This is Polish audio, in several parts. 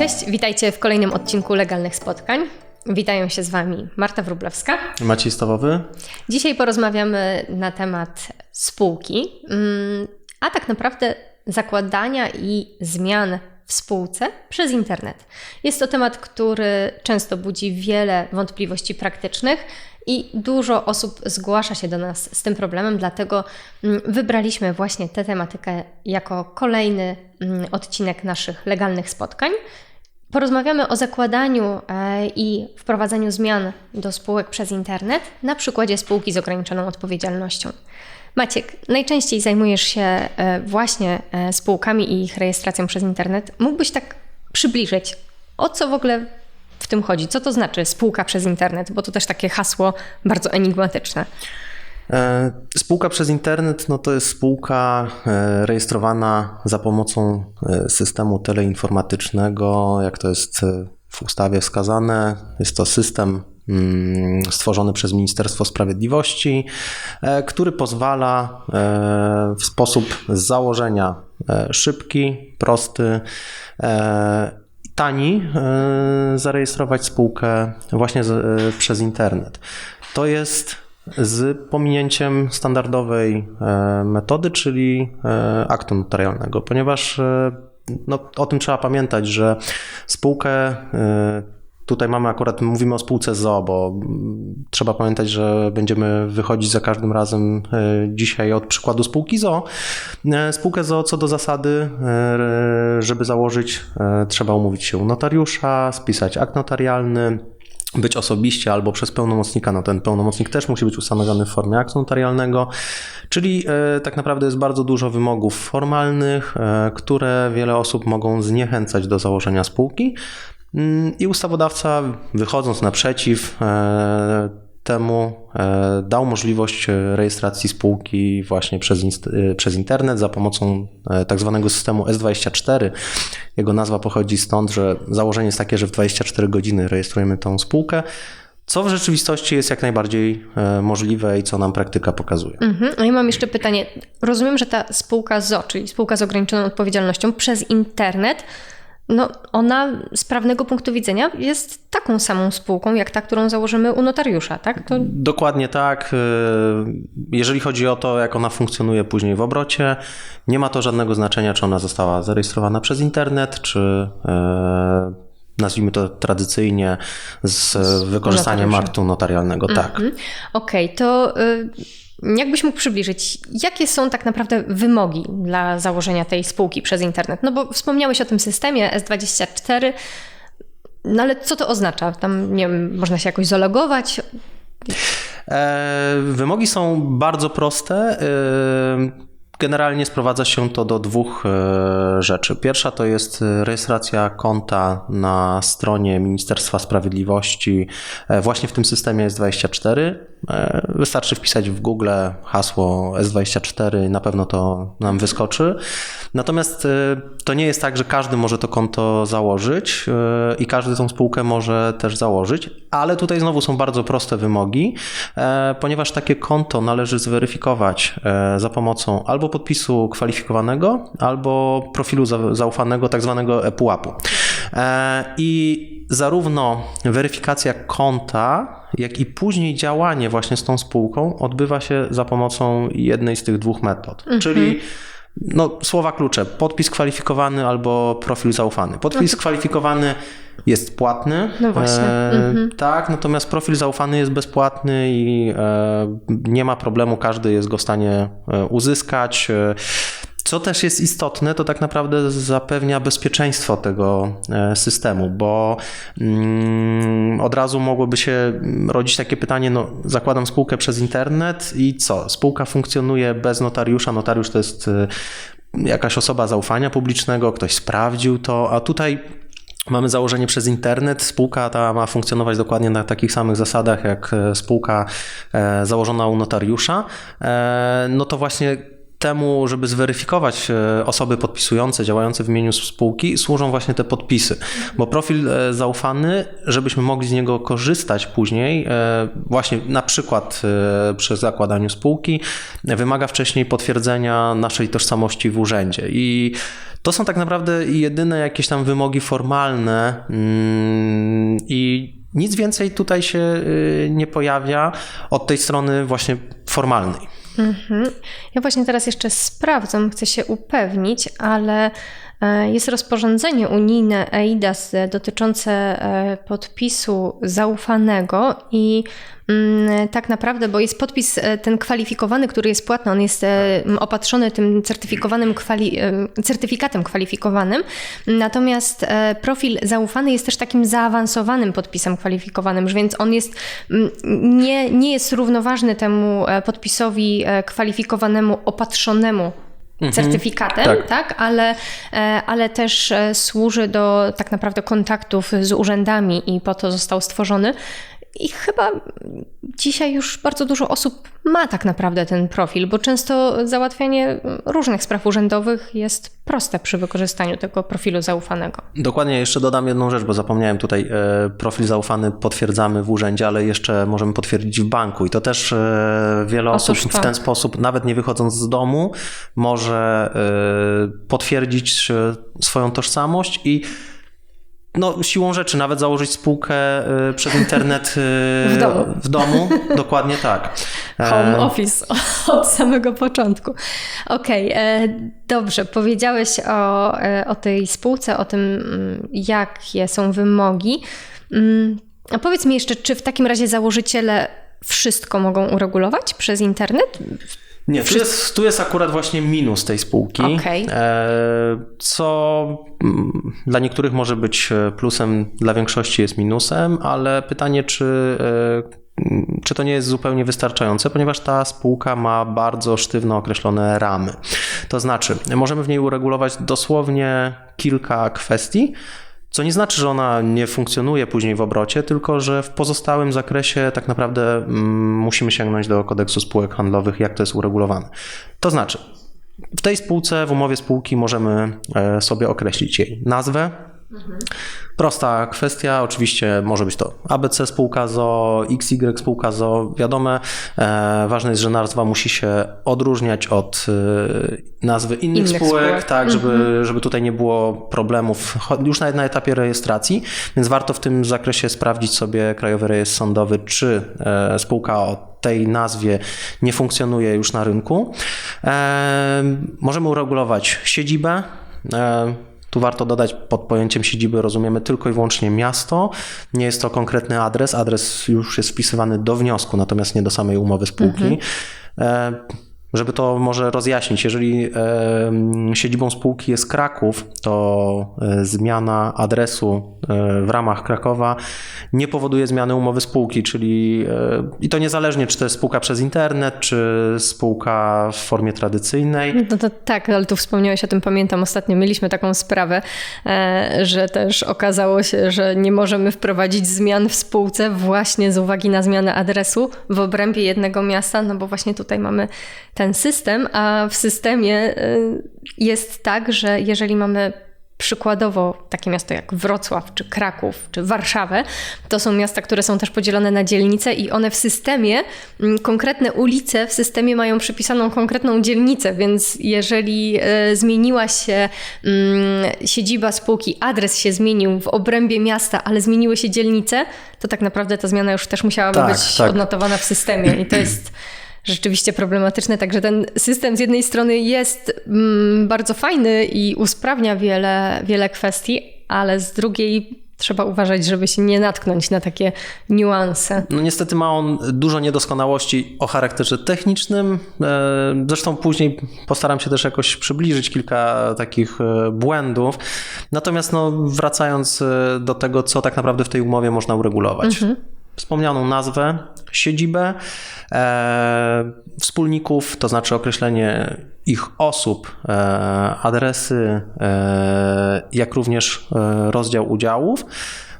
Cześć, witajcie w kolejnym odcinku Legalnych Spotkań. Witają się z Wami Marta Wróblewska. Maciej Stawowy. Dzisiaj porozmawiamy na temat spółki, mm, a tak naprawdę zakładania i zmian w spółce przez internet. Jest to temat, który często budzi wiele wątpliwości praktycznych i dużo osób zgłasza się do nas z tym problemem, dlatego mm, wybraliśmy właśnie tę tematykę jako kolejny mm, odcinek naszych legalnych spotkań. Porozmawiamy o zakładaniu e, i wprowadzaniu zmian do spółek przez internet na przykładzie spółki z ograniczoną odpowiedzialnością. Maciek, najczęściej zajmujesz się e, właśnie e, spółkami i ich rejestracją przez internet. Mógłbyś tak przybliżyć, o co w ogóle w tym chodzi? Co to znaczy spółka przez internet? Bo to też takie hasło bardzo enigmatyczne. E, spółka przez internet no to jest spółka e, rejestrowana za pomocą e, systemu teleinformatycznego, jak to jest w ustawie wskazane. Jest to system mm, stworzony przez Ministerstwo Sprawiedliwości, który pozwala w sposób z założenia szybki, prosty tani zarejestrować spółkę właśnie przez internet. To jest z pominięciem standardowej e, metody, czyli e, aktu notarialnego, ponieważ e, no, o tym trzeba pamiętać, że spółkę Tutaj mamy akurat, mówimy o spółce ZO, bo trzeba pamiętać, że będziemy wychodzić za każdym razem dzisiaj od przykładu spółki ZO. Spółkę ZO co do zasady, żeby założyć, trzeba umówić się u notariusza, spisać akt notarialny, być osobiście albo przez pełnomocnika. No ten pełnomocnik też musi być ustanowiony w formie aktu notarialnego, czyli e, tak naprawdę jest bardzo dużo wymogów formalnych, e, które wiele osób mogą zniechęcać do założenia spółki. Mm, I ustawodawca, wychodząc naprzeciw, e, temu e, dał możliwość e, rejestracji spółki właśnie przez, e, przez internet za pomocą tak zwanego systemu S24. Jego nazwa pochodzi stąd, że założenie jest takie, że w 24 godziny rejestrujemy tą spółkę. Co w rzeczywistości jest jak najbardziej możliwe i co nam praktyka pokazuje. Mhm. A ja mam jeszcze pytanie. Rozumiem, że ta spółka ZO, czyli spółka z ograniczoną odpowiedzialnością przez internet no, ona z prawnego punktu widzenia jest taką samą spółką, jak ta, którą założymy u notariusza, tak? To... Dokładnie tak. Y, jeżeli chodzi o to, jak ona funkcjonuje później w obrocie, nie ma to żadnego znaczenia, czy ona została zarejestrowana przez internet, czy y, nazwijmy to tradycyjnie z wykorzystaniem aktu notarialnego. Tak. Mm -hmm. Okej, okay, to y, Jakbyś mógł przybliżyć, jakie są tak naprawdę wymogi dla założenia tej spółki przez internet? No bo wspomniałeś o tym systemie S24, no ale co to oznacza? Tam, nie wiem, można się jakoś zalogować? E, wymogi są bardzo proste. Generalnie sprowadza się to do dwóch e, rzeczy. Pierwsza to jest e, rejestracja konta na stronie Ministerstwa Sprawiedliwości e, właśnie w tym systemie S24. Wystarczy wpisać w Google hasło S24, na pewno to nam wyskoczy. Natomiast to nie jest tak, że każdy może to konto założyć i każdy tą spółkę może też założyć, ale tutaj znowu są bardzo proste wymogi, ponieważ takie konto należy zweryfikować za pomocą albo podpisu kwalifikowanego albo profilu zaufanego, tak zwanego ePUAP-u. E, I zarówno weryfikacja konta, jak i później działanie właśnie z tą spółką odbywa się za pomocą jednej z tych dwóch metod. Mhm. Czyli no, słowa klucze: podpis kwalifikowany albo profil zaufany. Podpis no kwalifikowany jest płatny. No właśnie. E, mhm. Tak, natomiast profil zaufany jest bezpłatny i e, nie ma problemu, każdy jest go w stanie e, uzyskać. E, co też jest istotne, to tak naprawdę zapewnia bezpieczeństwo tego e, systemu, bo mm, od razu mogłoby się rodzić takie pytanie: no, zakładam spółkę przez internet i co? Spółka funkcjonuje bez notariusza. Notariusz to jest jakaś osoba zaufania publicznego, ktoś sprawdził to, a tutaj Mamy założenie przez internet. Spółka ta ma funkcjonować dokładnie na takich samych zasadach jak e, spółka e, założona u notariusza. E, no to właśnie temu, żeby zweryfikować osoby podpisujące, działające w imieniu spółki, służą właśnie te podpisy. Bo profil zaufany, żebyśmy mogli z niego korzystać później, właśnie na przykład przy zakładaniu spółki, wymaga wcześniej potwierdzenia naszej tożsamości w urzędzie. I To są tak naprawdę jedyne jakieś tam wymogi formalne mm, i nic więcej tutaj się y, nie pojawia od tej strony właśnie formalnej. Mhm. Ja właśnie teraz jeszcze sprawdzam, chcę się upewnić, ale jest rozporządzenie unijne EIDAS dotyczące e, podpisu zaufanego i mm, tak naprawdę, bo jest podpis e, ten kwalifikowany, który jest płatny, on jest opatrzony tym certyfikowanym kwali certyfikatem kwalifikowanym, natomiast profil zaufany jest też takim zaawansowanym podpisem kwalifikowanym, więc on jest nie, nie jest równoważny temu podpisowi kwalifikowanemu opatrzonemu. Certyfikatem, tak. tak, Ale, e, ale też e, służy do tak naprawdę kontaktów z urzędami i po to został stworzony. I chyba dzisiaj już bardzo dużo osób ma tak naprawdę ten profil, bo często załatwianie różnych spraw urzędowych jest proste przy wykorzystaniu tego profilu zaufanego. Dokładnie, jeszcze dodam jedną rzecz, bo zapomniałem tutaj, e, profil zaufany potwierdzamy w urzędzie, ale jeszcze możemy potwierdzić w banku i to też e, wiele osób w ten sposób, nawet nie wychodząc z domu, może e, potwierdzić swoją tożsamość i no, siłą rzeczy nawet założyć spółkę y, przez internet y, w domu. w domu. Dokładnie tak. Home e, office od samego początku. Okej, okay, e, dobrze. Powiedziałeś o, e, o tej spółce, o tym, mm, jakie są wymogi. Mm, a powiedz mi jeszcze, czy w takim razie założyciele wszystko mogą uregulować przez internet? Nie, tu jest, tu jest akurat właśnie minus tej spółki, okay. co mm, dla niektórych może być e, plusem, dla większości jest minusem, ale pytanie, czy, e, czy to nie jest zupełnie wystarczające, ponieważ ta spółka ma bardzo sztywno określone ramy. To znaczy, możemy w niej uregulować dosłownie kilka kwestii, co nie znaczy, że ona nie funkcjonuje później w obrocie, tylko że w pozostałym zakresie tak naprawdę mm, musimy sięgnąć do kodeksu spółek handlowych, jak to jest uregulowane. To znaczy, w tej spółce, w umowie spółki możemy e, sobie określić jej nazwę, Prosta kwestia, oczywiście może być to ABC spółka ZO, XY spółka ZO, wiadome. E, ważne jest, że nazwa musi się odróżniać od e, nazwy innych, innych spółek, spółek, tak, żeby, mhm. żeby tutaj nie było problemów już nawet na etapie rejestracji, więc warto w tym zakresie sprawdzić sobie Krajowy Rejestr Sądowy, czy e, spółka o tej nazwie nie funkcjonuje już na rynku. E, możemy uregulować siedzibę. E, tu warto dodać, pod pojęciem siedziby rozumiemy tylko i wyłącznie miasto. Nie jest to konkretny adres. Adres już jest wpisywany do wniosku, natomiast nie do samej umowy spółki. Mhm. E, żeby to może rozjaśnić, jeżeli e, siedzibą spółki jest Kraków, to e, zmiana adresu e, w ramach Krakowa nie powoduje zmiany umowy spółki, czyli i to niezależnie, czy to jest spółka przez internet, czy spółka w formie tradycyjnej. No to tak, ale tu wspomniałeś o tym, pamiętam, ostatnio mieliśmy taką sprawę, że też okazało się, że nie możemy wprowadzić zmian w spółce właśnie z uwagi na zmianę adresu w obrębie jednego miasta, no bo właśnie tutaj mamy ten system, a w systemie y, jest tak, że jeżeli mamy przykładowo takie miasto jak Wrocław, czy Kraków, czy Warszawę, to są miasta, które są też podzielone na dzielnice i one w systemie, mm, konkretne ulice w systemie mają przypisaną konkretną dzielnicę, więc jeżeli y, zmieniła się mm, siedziba spółki, adres się zmienił w obrębie miasta, ale zmieniły się dzielnice, to tak naprawdę ta zmiana już też musiałaby tak, być tak. odnotowana w systemie i to jest rzeczywiście problematyczne. Także ten system z jednej strony jest mm, bardzo fajny i usprawnia wiele, wiele kwestii, ale z drugiej trzeba uważać, żeby się nie natknąć na takie niuanse. No niestety ma on dużo niedoskonałości o charakterze technicznym. E, zresztą później postaram się też jakoś przybliżyć kilka takich e, błędów. Natomiast no, wracając e, do tego, co tak naprawdę w tej umowie można uregulować. Mhm wspomnianą nazwę, siedzibę, e, wspólników, to znaczy określenie ich osób, e, adresy, e, jak również e, rozdział udziałów.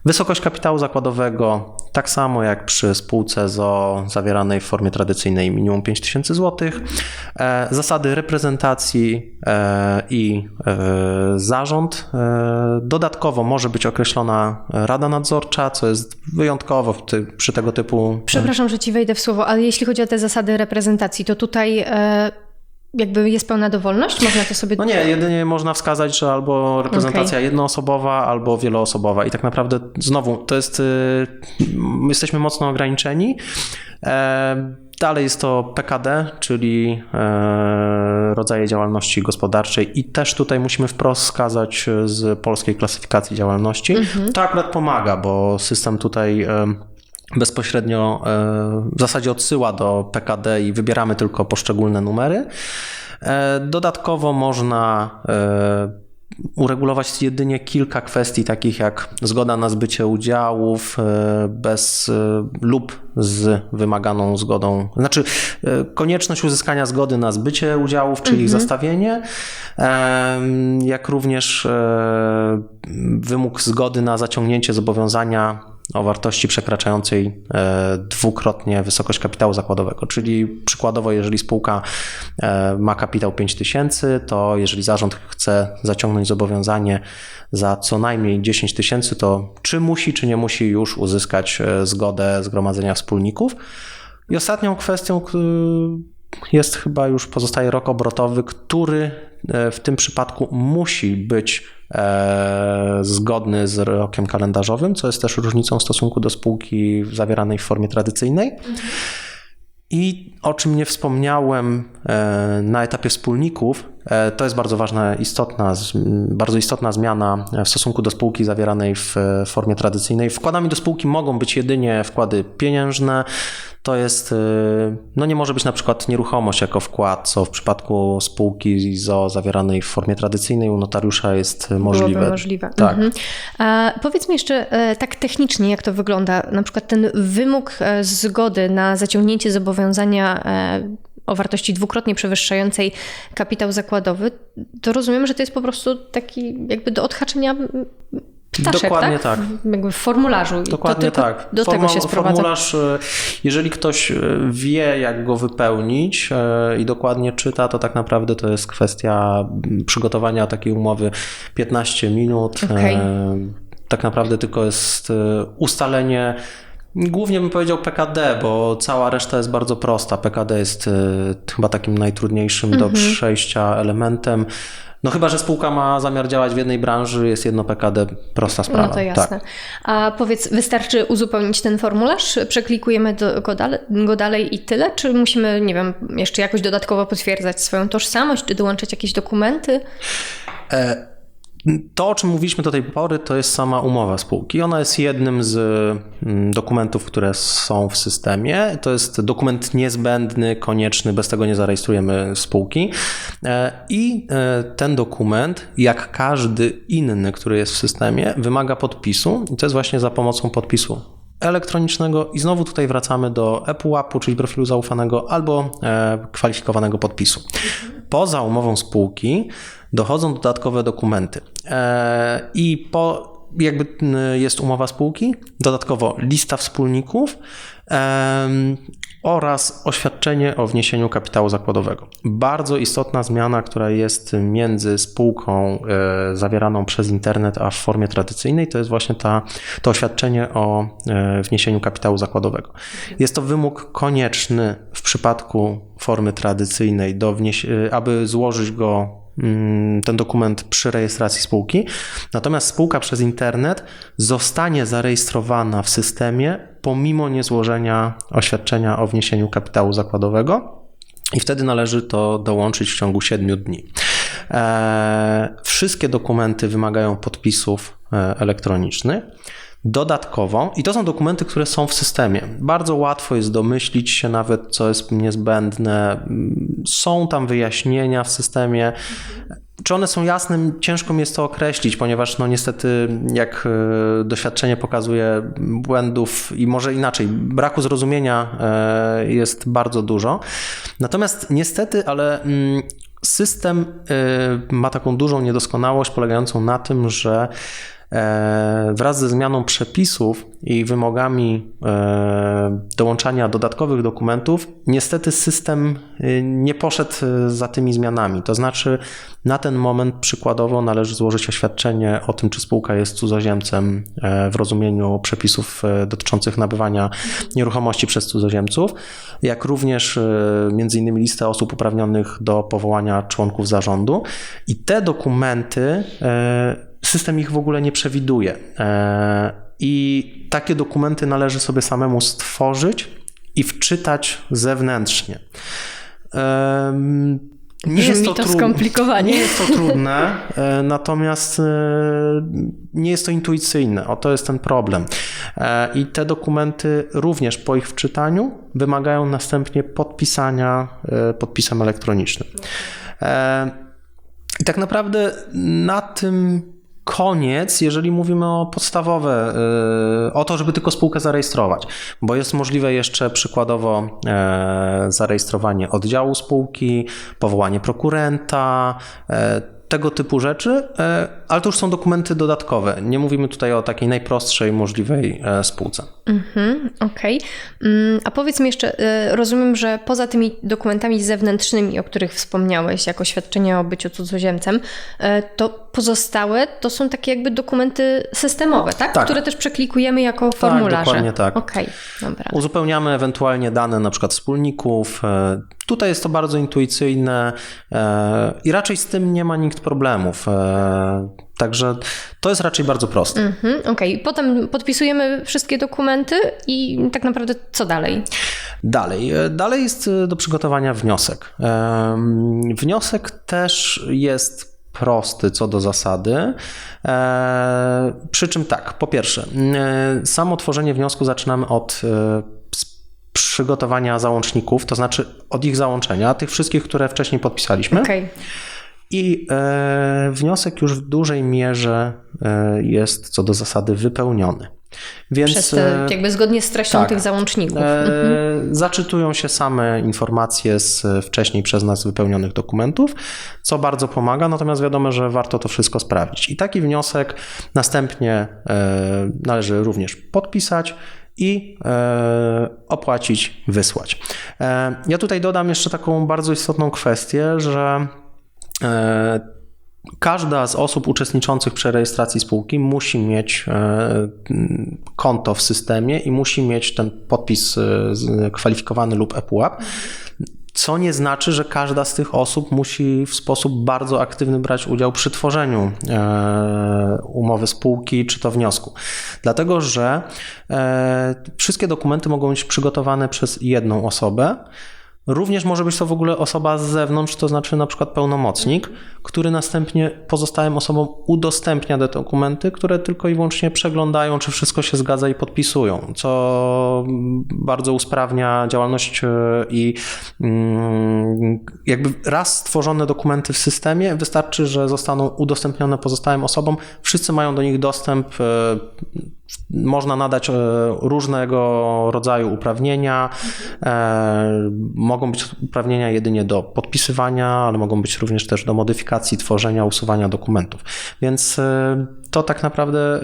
Wysokość kapitału zakładowego, tak samo jak przy spółce ZO zawieranej w formie tradycyjnej minimum 5000 zł. E, zasady reprezentacji e, i e, zarząd. Dodatkowo może być określona rada nadzorcza, co jest wyjątkowo przy tego typu. Przepraszam, że ci wejdę w słowo, ale jeśli chodzi o te zasady reprezentacji, to tutaj jakby jest pełna dowolność? Można to sobie... No nie, jedynie można wskazać, że albo reprezentacja okay. jednoosobowa, albo wieloosobowa. I tak naprawdę znowu to jest, y, jesteśmy mocno ograniczeni. E, dalej jest to PKD, czyli e, rodzaje działalności gospodarczej i też tutaj musimy wprost wskazać z polskiej klasyfikacji działalności. Mhm. To akurat pomaga, bo system tutaj e, bezpośrednio w zasadzie odsyła do PKD i wybieramy tylko poszczególne numery. Dodatkowo można uregulować jedynie kilka kwestii, takich jak zgoda na zbycie udziałów e, bez e, lub z wymaganą zgodą, znaczy e, konieczność uzyskania zgody na zbycie udziałów, czyli mhm. ich zastawienie, jak również wymóg zgody na zaciągnięcie zobowiązania o wartości przekraczającej e, dwukrotnie wysokość kapitału zakładowego. Czyli przykładowo, jeżeli spółka e, ma kapitał 5000, to jeżeli zarząd chce zaciągnąć zobowiązanie za co najmniej 10 tysięcy, to czy musi, czy nie musi już uzyskać e, zgodę zgromadzenia wspólników. I ostatnią kwestią jest chyba już pozostaje rok obrotowy, który w tym przypadku musi być zgodny z rokiem kalendarzowym, co jest też różnicą w stosunku do spółki zawieranej w formie tradycyjnej. I o czym nie wspomniałem e, na etapie wspólników, e, to jest bardzo ważna, istotna, bardzo istotna zmiana w stosunku do spółki zawieranej w formie tradycyjnej. Wkładami do spółki mogą być jedynie wkłady pieniężne, to jest, y, no nie może być na przykład nieruchomość jako wkład, co w przypadku spółki ZO zawieranej w formie tradycyjnej u notariusza jest możliwe. Byłoby możliwe. Tak. Mhm. A powiedz mi jeszcze e, tak technicznie, jak to wygląda. Na przykład ten wymóg e, zgody na zaciągnięcie zobowiązania e, o wartości dwukrotnie przewyższającej kapitał zakładowy, to rozumiem, że to jest po prostu taki jakby do odhaczenia Ptaszek, Dokładnie tak? tak. Jakby w formularzu. Dokładnie tak. Do Forma, tego się sprowadza. Formularz, e, jeżeli ktoś e, wie, jak go wypełnić e, i dokładnie czyta, to tak naprawdę to jest kwestia przygotowania takiej umowy 15 minut. Okay. Tak naprawdę tylko jest ustalenie. Głównie bym powiedział PKD, bo cała reszta jest bardzo prosta. PKD jest chyba takim najtrudniejszym do mhm. przejścia elementem. No chyba, że spółka ma zamiar działać w jednej branży, jest jedno PKD, prosta sprawa. No to jasne. Tak. A powiedz, wystarczy uzupełnić ten formularz, przeklikujemy do, go, dalej, go dalej i tyle, czy musimy, nie wiem, jeszcze jakoś dodatkowo potwierdzać swoją tożsamość, czy dołączać jakieś dokumenty? E to, o czym mówiliśmy do tej pory, to jest sama umowa spółki. Ona jest jednym z mm, dokumentów, które są w systemie. To jest dokument niezbędny, konieczny, bez tego nie zarejestrujemy spółki. E, I e, ten dokument, jak każdy inny, który jest w systemie, wymaga podpisu. I to jest właśnie za pomocą podpisu elektronicznego i znowu tutaj wracamy do ePUAP-u, czyli profilu zaufanego albo e, kwalifikowanego podpisu. Poza umową spółki dochodzą dodatkowe dokumenty. E, I po, jakby jest umowa spółki, dodatkowo lista wspólników oraz oświadczenie o wniesieniu kapitału zakładowego. Bardzo istotna zmiana, która jest między spółką e, zawieraną przez internet, a w formie tradycyjnej, to jest właśnie ta, to oświadczenie o e, wniesieniu kapitału zakładowego. Jest to wymóg konieczny w przypadku formy tradycyjnej, do wnieś- aby złożyć go ten dokument przy rejestracji spółki. Natomiast spółka przez internet zostanie zarejestrowana w systemie pomimo niezłożenia oświadczenia o wniesieniu kapitału zakładowego. I wtedy należy to dołączyć w ciągu 7 dni. Eee, wszystkie dokumenty wymagają podpisów e, elektronicznych. Dodatkowo, i to są dokumenty, które są w systemie. Bardzo łatwo jest domyślić się nawet, co jest niezbędne. Są tam wyjaśnienia w systemie. Czy one są jasne? Ciężko mi jest to określić, ponieważ no niestety, jak e, doświadczenie pokazuje, błędów i może inaczej, braku zrozumienia e, jest bardzo dużo. Natomiast niestety, ale mm, system e, ma taką dużą niedoskonałość polegającą na tym, że wraz ze zmianą przepisów i wymogami e, dołączania dodatkowych dokumentów, niestety system e, nie poszedł e, za tymi zmianami. To znaczy, na ten moment przykładowo należy złożyć oświadczenie o tym, czy spółka jest cudzoziemcem e, w rozumieniu przepisów e, dotyczących nabywania nieruchomości przez cudzoziemców, jak również e, innymi listę osób uprawnionych do powołania członków zarządu. I te dokumenty e, system ich w ogóle nie przewiduje. E, I takie dokumenty należy sobie samemu stworzyć i wczytać zewnętrznie. Em, Nie jest to, to trudne. skomplikowanie. Nie jest to trudne, e, natomiast e, nie jest to intuicyjne. O to jest ten problem. E, I te dokumenty również po ich wczytaniu wymagają następnie podpisania e, podpisem elektronicznym. E, I tak naprawdę na tym koniec, jeżeli mówimy o podstawowe, y, o to, żeby tylko spółkę zarejestrować, bo jest możliwe jeszcze przykładowo e, zarejestrowanie oddziału spółki, powołanie prokurenta, e, tego typu rzeczy, e, ale to już są dokumenty dodatkowe. Nie mówimy tutaj o takiej najprostszej możliwej e, spółce. Mhm, Okej. Mm, A powiedz mi jeszcze, y, rozumiem, że poza tymi dokumentami zewnętrznymi, o których wspomniałeś, jako świadczenie o byciu cudzoziemcem, y, to pozostałe to są takie jakby dokumenty systemowe, tak? Tak. Które też przeklikujemy jako formularze. dokładnie tak. Okej, dobra. Uzupełniamy ewentualnie dane na przykład wspólników. E, Tutaj jest to bardzo intuicyjne e, i raczej z tym nie ma nikt problemów. Także to jest raczej bardzo proste. Mhm, Okej, potem podpisujemy wszystkie dokumenty i tak naprawdę co dalej? Dalej. e, Dalej jest e, do przygotowania wniosek. Wniosek też jest prosty co do zasady. E, Przy czym tak, po pierwsze, samo tworzenie wniosku zaczynamy od przygotowania załączników, to znaczy od ich załączenia, tych wszystkich, które wcześniej podpisaliśmy. Okej, I e, wniosek już w dużej mierze e, jest co do zasady wypełniony. Więc przez te, e, jakby zgodnie z treścią tak. tych załączników. E, Zaczytują się same informacje z wcześniej przez nas wypełnionych dokumentów, co bardzo pomaga, natomiast wiadomo, że warto to wszystko sprawdzić. I taki wniosek następnie e, należy również podpisać i e, opłacić, wysłać. Ja tutaj dodam jeszcze taką bardzo istotną kwestię, że Każda z osób uczestniczących przy rejestracji spółki musi mieć e, konto w systemie i musi mieć ten podpis e, kwalifikowany lub ePUAP, co nie znaczy, że każda z tych osób musi w sposób bardzo aktywny brać udział przy tworzeniu e, umowy spółki czy to wniosku. Dlatego, że e, wszystkie dokumenty mogą być przygotowane przez jedną osobę. Również może być to w ogóle osoba z zewnątrz, to znaczy na przykład pełnomocnik, który następnie pozostałym osobom udostępnia te dokumenty, które tylko i wyłącznie przeglądają, czy wszystko się zgadza i podpisują, co bardzo usprawnia działalność e, i mm, jakby raz stworzone dokumenty w systemie, wystarczy, że zostaną udostępnione pozostałym osobom, wszyscy mają do nich dostęp, e, można nadać e, różnego rodzaju uprawnienia. E, Mogą być uprawnienia jedynie do podpisywania, ale mogą być również też do modyfikacji, tworzenia, usuwania dokumentów. Więc e, to tak naprawdę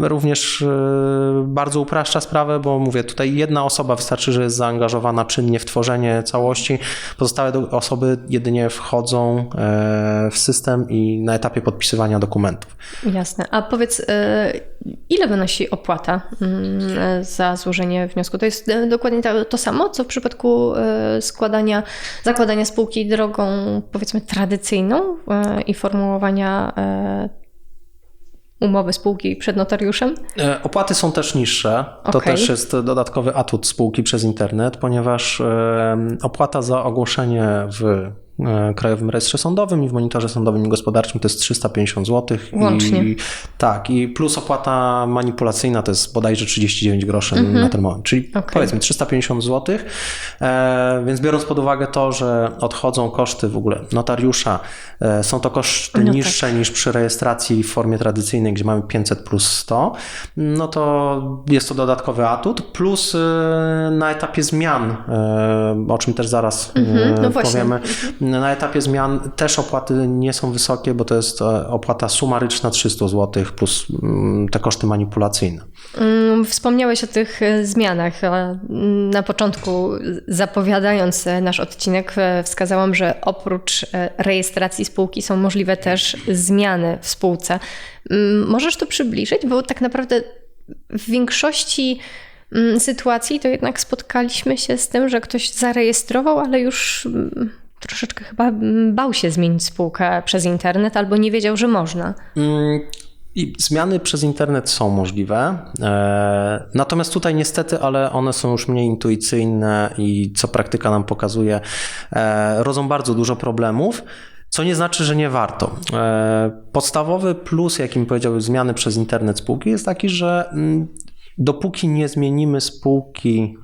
e, również e, bardzo upraszcza sprawę, bo mówię, tutaj jedna osoba wystarczy, że jest zaangażowana czynnie w tworzenie całości. Pozostałe osoby jedynie wchodzą e, w system i na etapie podpisywania dokumentów. Jasne. A powiedz, y, ile wynosi opłata mm, za złożenie wniosku? To jest y, dokładnie to, samo, co w przypadku y, składania, zakładania spółki drogą, powiedzmy, tradycyjną y, i formułowania y, umowy spółki przed notariuszem? E, Opłaty są też niższe. To Okej. też jest dodatkowy atut spółki przez internet, ponieważ opłata za ogłoszenie w Krajowym Rejestrze Sądowym i w Monitorze Sądowym i Gospodarczym to jest 350 zł. Łącznie. I, tak, i plus opłata manipulacyjna to jest bodajże 39 groszy na ten moment. Czyli Mhm. Okej. powiedzmy 350 zł. E, więc biorąc pod uwagę to, że odchodzą koszty w ogóle notariusza, e, są to koszty No tak. niższe niż przy rejestracji w formie tradycyjnej, gdzie mamy 500 plus 100, no to jest to dodatkowy atut, plus e, na etapie zmian, e, o czym też zaraz e, Mhm, no właśnie. Na etapie zmian też opłaty nie są wysokie, bo to jest e, opłata sumaryczna 300 zł plus mm, te koszty manipulacyjne. Mm, wspomniałeś o tych e, zmianach. Na początku, zapowiadając e, nasz odcinek, wskazałam, że oprócz rejestracji spółki są możliwe też zmiany w spółce. Mm, możesz to przybliżyć, bo tak naprawdę w większości sytuacji, to jednak spotkaliśmy się z tym, że ktoś zarejestrował, ale już troszeczkę chyba mm, bał się zmienić spółkę przez internet albo nie wiedział, że można. I zmiany przez internet są możliwe. E, natomiast tutaj niestety, ale one są już mniej intuicyjne i co praktyka nam pokazuje, e, rodzą bardzo dużo problemów. Co nie znaczy, że nie warto. E, podstawowy plus, jakim powiedziałbym, zmiany przez internet spółki jest taki, że Dopóki nie zmienimy spółki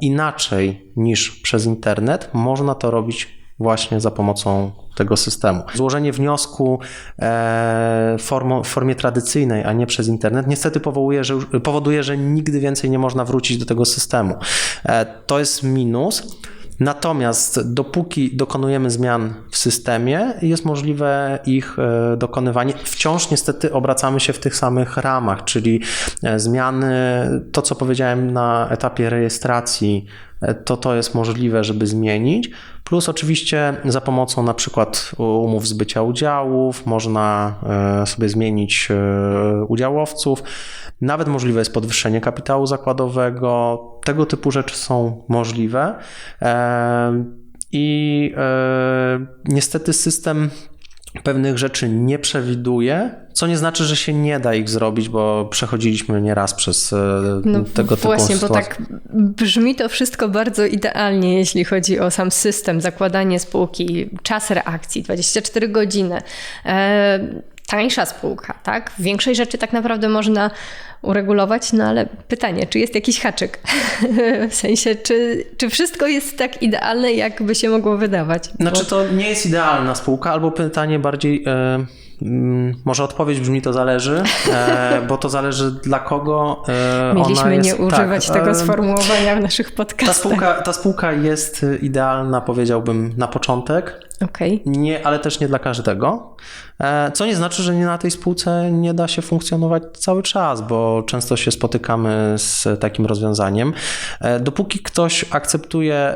inaczej niż przez internet, można to robić właśnie za pomocą tego systemu. Złożenie wniosku e, w formie tradycyjnej, a nie przez internet, niestety powoduje że, powoduje, że nigdy więcej nie można wrócić do tego systemu. E, to jest minus. Natomiast dopóki dokonujemy zmian w systemie, jest możliwe ich e, dokonywanie. Wciąż niestety obracamy się w tych samych ramach, czyli zmiany, to co powiedziałem na etapie rejestracji, to to jest możliwe, żeby zmienić. Plus oczywiście za pomocą na przykład umów zbycia udziałów można sobie zmienić udziałowców. Nawet możliwe jest podwyższenie kapitału zakładowego. Tego typu rzeczy są możliwe. I e, niestety system pewnych rzeczy nie przewiduje, co nie znaczy, że się nie da ich zrobić, bo przechodziliśmy nieraz przez e, no tego typu Właśnie, bo tak brzmi to wszystko bardzo idealnie, jeśli chodzi o sam system, zakładanie spółki, czas reakcji, 24 godziny. E, tańsza spółka, tak? Większej rzeczy tak naprawdę można uregulować, no ale pytanie, czy jest jakiś haczyk? w sensie, czy, czy wszystko jest tak idealne, jakby się mogło wydawać? Znaczy, to nie jest idealna spółka, albo pytanie bardziej. Yy może odpowiedź brzmi to zależy, e, bo to zależy dla kogo. E, Mieliśmy jest, nie używać tak, tego sformułowania w naszych podcastach. Ta spółka, ta spółka jest idealna, powiedziałbym, na początek. Okay. Nie, ale też nie dla każdego. Co nie znaczy, że nie na tej spółce nie da się funkcjonować cały czas, bo często się spotykamy z takim rozwiązaniem. Dopóki ktoś akceptuje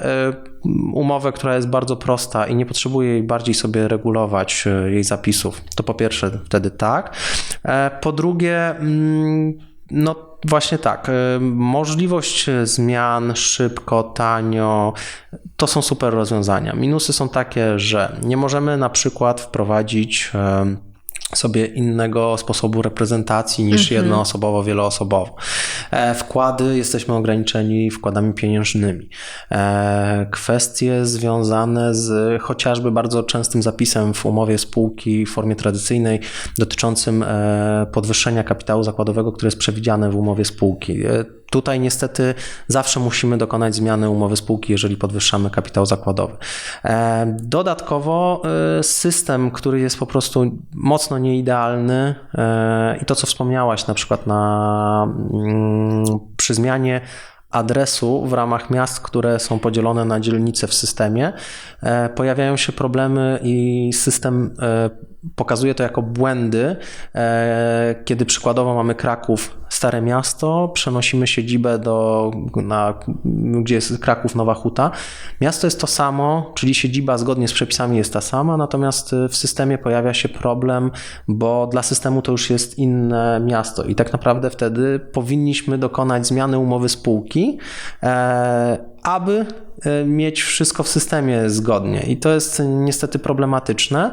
umowę, która jest bardzo prosta i nie potrzebuje jej bardziej sobie regulować e, jej zapisów, to po pierwsze wtedy tak. E, po drugie, mm, no właśnie tak, e, możliwość zmian szybko, tanio, to są super rozwiązania. Minusy są takie, że nie możemy na przykład wprowadzić sobie innego sposobu reprezentacji niż mm -hmm. jednoosobowo, wieloosobowo. E, wkłady jesteśmy ograniczeni wkładami pieniężnymi. E, kwestie związane z chociażby bardzo częstym zapisem w umowie spółki w formie tradycyjnej dotyczącym e, podwyższenia kapitału zakładowego, które jest przewidziane w umowie spółki. Tutaj niestety zawsze musimy dokonać zmiany umowy spółki, jeżeli podwyższamy kapitał zakładowy. E, dodatkowo e, system, który jest po prostu mocno nieidealny e, i to, co wspomniałaś na przykład na, mm, przy zmianie adresu w ramach miast, które są podzielone na dzielnice w systemie, pojawiają się problemy i system pokazuje to jako błędy, e, kiedy przykładowo mamy Kraków, Stare Miasto, przenosimy siedzibę do, na, gdzie jest Kraków, Nowa Huta. Miasto jest to samo, czyli siedziba zgodnie z przepisami jest ta sama, natomiast w systemie pojawia się problem, bo dla systemu to już jest inne miasto i tak naprawdę wtedy powinniśmy dokonać zmiany umowy spółki, e, aby E, mieć wszystko w systemie zgodnie i to jest niestety problematyczne.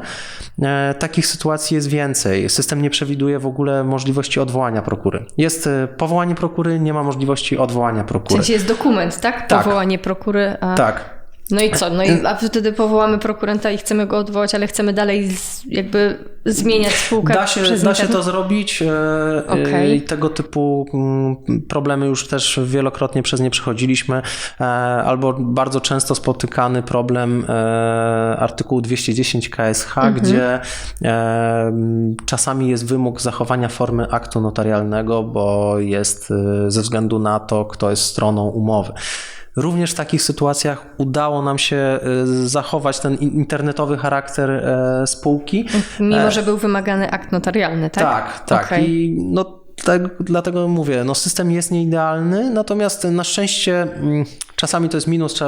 E, takich sytuacji jest więcej. System nie przewiduje w ogóle możliwości odwołania prokury. Jest e, powołanie prokury, nie ma możliwości odwołania prokury. W sensie jest dokument, tak? tak. Powołanie prokury. A... Tak. No i co? No i a wtedy powołamy prokurenta i chcemy go odwołać, ale chcemy dalej jakby zmieniać spółkę. Da się, da się to zrobić e, okay. i tego typu mm, problemy już też wielokrotnie przez nie przechodziliśmy. E, albo bardzo często spotykany problem e, artykułu 210 KSH, mhm. gdzie czasami jest wymóg zachowania formy aktu notarialnego, bo jest ze względu na to, kto jest stroną umowy. Również w takich sytuacjach udało nam się y, zachować ten in- internetowy charakter e, spółki. Mimo, że był wymagany akt notarialny, tak? Tak, tak. Okej. I no, tak, dlatego mówię, no, system jest nieidealny, natomiast na szczęście mm, czasami to jest minus, e,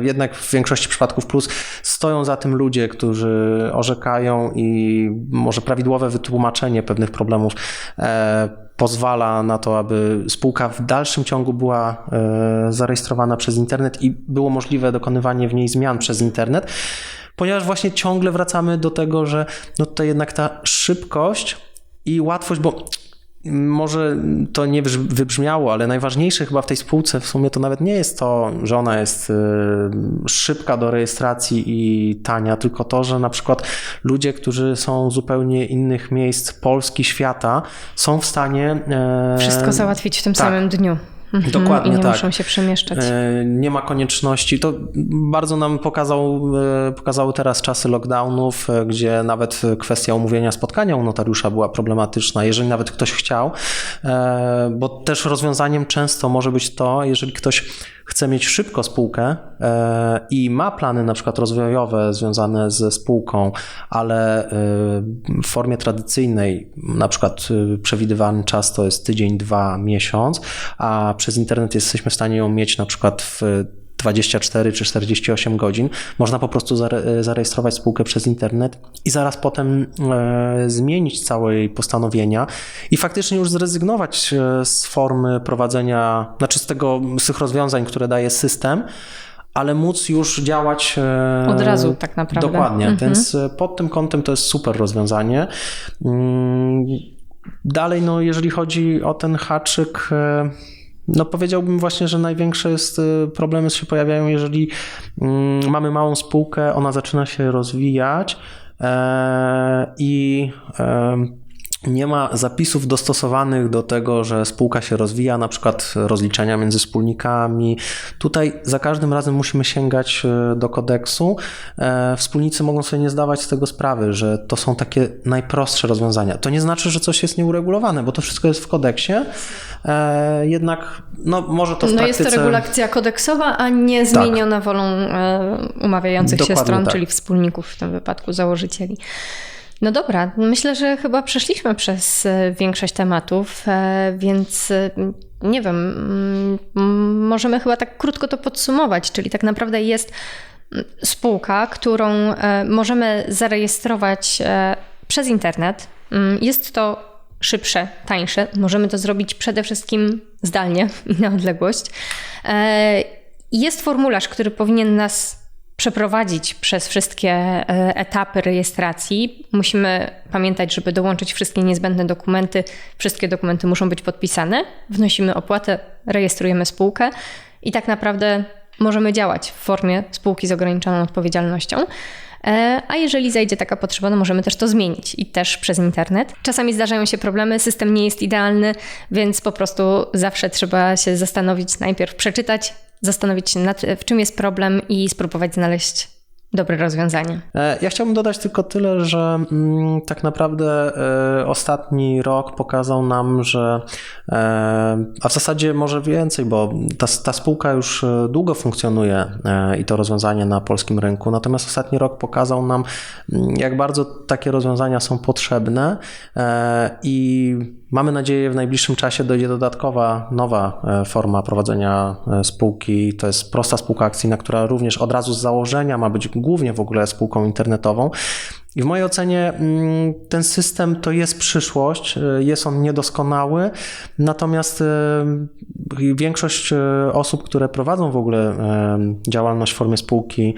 jednak w większości przypadków plus. Stoją za tym ludzie, którzy orzekają i może prawidłowe wytłumaczenie pewnych problemów e, pozwala na to, aby spółka w dalszym ciągu była e, zarejestrowana przez internet i było możliwe dokonywanie w niej zmian przez internet ponieważ właśnie ciągle wracamy do tego, że no to jednak ta szybkość i łatwość, bo może to nie wybrzmiało, ale najważniejsze chyba w tej spółce w sumie to nawet nie jest to, że ona jest y, szybka do rejestracji i tania, tylko to, że na przykład ludzie, którzy są z zupełnie innych miejsc Polski, świata, są w stanie. e, Wszystko załatwić w tym tak. samym dniu. Mhm, Dokładnie I nie tak. muszą się przemieszczać. E, Nie ma konieczności. To bardzo nam pokazał, e, pokazały teraz czasy lockdownów, e, gdzie nawet kwestia umówienia spotkania u notariusza była problematyczna, jeżeli nawet ktoś chciał, bo też rozwiązaniem często może być to, jeżeli ktoś chce mieć szybko spółkę e, i ma plany na przykład rozwojowe związane ze spółką, ale e, w formie tradycyjnej, na przykład e, przewidywany czas to jest tydzień, dwa, miesiąc, a przez internet jesteśmy w stanie ją mieć na przykład w 24 czy 48 godzin. Można po prostu zare- zarejestrować spółkę przez internet i zaraz potem e, zmienić całe jej postanowienia i faktycznie już zrezygnować e, z formy prowadzenia, znaczy z tego, z tych rozwiązań, które daje system, ale móc już działać e, Od razu tak naprawdę. Dokładnie, Mhm. więc e, pod tym kątem to jest super rozwiązanie. Mm, Dalej, no jeżeli chodzi o ten haczyk, e, no powiedziałbym właśnie, że największe jest e, problemy się pojawiają, jeżeli mm, mamy małą spółkę, ona zaczyna się rozwijać e, i nie ma zapisów dostosowanych do tego, że spółka się rozwija, na przykład rozliczenia między wspólnikami. Tutaj za każdym razem musimy sięgać e, do kodeksu. E, Wspólnicy mogą sobie nie zdawać z tego sprawy, że to są takie najprostsze rozwiązania. To nie znaczy, że coś jest nieuregulowane, bo to wszystko jest w kodeksie. E, Jednak, no może to w No jest praktyce... to regulacja kodeksowa, a nie zmieniona wolą e, umawiających się Dokładnie stron, tak. czyli wspólników, w tym wypadku założycieli. No dobra, myślę, że chyba przeszliśmy przez e, większość tematów, e, więc e, nie wiem, mm, możemy chyba tak krótko to podsumować, czyli tak naprawdę jest mm, spółka, którą możemy zarejestrować przez internet. Mm, Jest to szybsze, tańsze. Możemy to zrobić przede wszystkim zdalnie i na odległość. Jest formularz, który powinien nas przeprowadzić przez wszystkie e, etapy rejestracji. Musimy pamiętać, żeby dołączyć wszystkie niezbędne dokumenty. Wszystkie dokumenty muszą być podpisane. Wnosimy opłatę, rejestrujemy spółkę i tak naprawdę możemy działać w formie spółki z ograniczoną odpowiedzialnością. E, A jeżeli zajdzie taka potrzeba, no możemy też to zmienić i też przez internet. Czasami zdarzają się problemy, system nie jest idealny, więc po prostu zawsze trzeba się zastanowić, najpierw przeczytać, zastanowić się nad w czym jest problem i spróbować znaleźć dobre rozwiązanie. E, Ja chciałbym dodać tylko tyle, że mm, tak naprawdę e, ostatni rok pokazał nam, że e, a w zasadzie może więcej, bo ta, ta spółka już długo funkcjonuje i to rozwiązanie na polskim rynku, natomiast ostatni rok pokazał nam, mm, jak bardzo takie rozwiązania są potrzebne i mamy nadzieję w najbliższym czasie dojdzie dodatkowa, nowa e, forma prowadzenia e, spółki. To jest prosta spółka akcyjna, która również od razu z założenia ma być głównie w ogóle spółką internetową. I w mojej ocenie mm, ten system to jest przyszłość, e, jest on niedoskonały, natomiast e, większość e, osób, które prowadzą w ogóle działalność w formie spółki,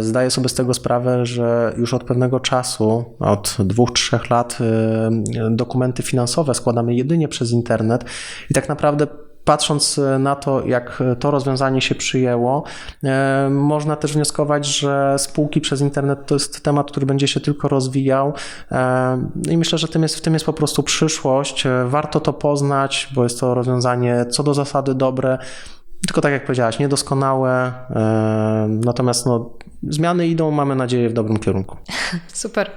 zdaje sobie z tego sprawę, że już od pewnego czasu, od dwóch, trzech lat, dokumenty finansowe składamy jedynie przez internet i tak naprawdę patrząc na to, jak to rozwiązanie się przyjęło, e, można też wnioskować, że spółki przez internet to jest temat, który będzie się tylko rozwijał e, i myślę, że tym jest, w tym jest po prostu przyszłość. E, Warto to poznać, bo jest to rozwiązanie co do zasady dobre, tylko tak jak powiedziałaś, niedoskonałe, e, natomiast no, zmiany idą, mamy nadzieję, w dobrym kierunku. Super.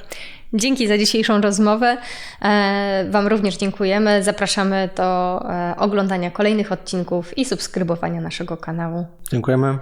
Dzięki za dzisiejszą rozmowę. E, Wam również dziękujemy. Zapraszamy do e, oglądania kolejnych odcinków i subskrybowania naszego kanału. Dziękujemy.